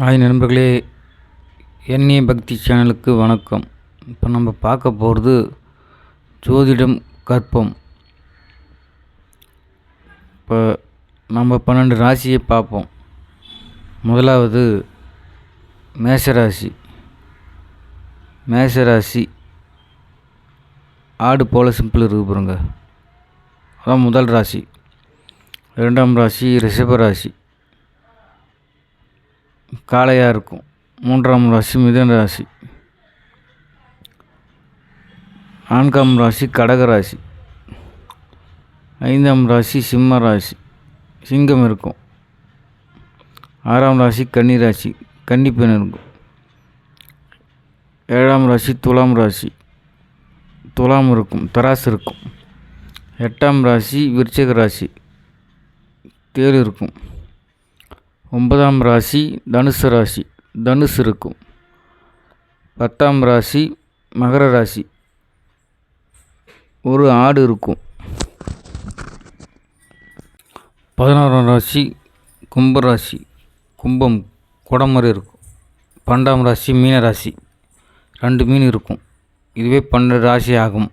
Hi நண்பர்களே எண்ணிய பக்தி சேனலுக்கு வணக்கம். இப்போ நம்ம பார்க்க போகிறது ஜோதிடம் கற்பம். இப்போ நம்ம பன்னெண்டு ராசியை பார்ப்போம். முதலாவது மேஷராசி மேஷராசி ஆடு போல் சிம்பிள் இருக்கு பாருங்க. அதான் முதல் ராசி. ரெண்டாம் ராசி ரிஷபராசி காளையாக இருக்கும். மூன்றாம் ராசி மிதன ராசி. நான்காம் ராசி கடக ராசி. ஐந்தாம் ராசி சிம்ம ராசி. சிங்கம் இருக்கும். ஆறாம் ராசி கன்னி ராசி. கன்னிப்பெண் இருக்கும். ஏழாம் ராசி துலாம் ராசி. துலாம் இருக்கும் தராசு இருக்கும். எட்டாம் ராசி விருச்சக ராசி. தேர் இருக்கும். ஒன்பதாம் ராசி தனுசு ராசி தனுசு இருக்கும். பத்தாம் ராசி மகர ராசி. ஒரு ஆடு இருக்கும். பதினோராம் ராசி கும்பராசி கும்பம் குடமறை இருக்கும். பன்னெண்டாம் ராசி மீன ராசி. ரெண்டு மீன் இருக்கும். இதுவே பன்னெண்டு ராசி ஆகும்.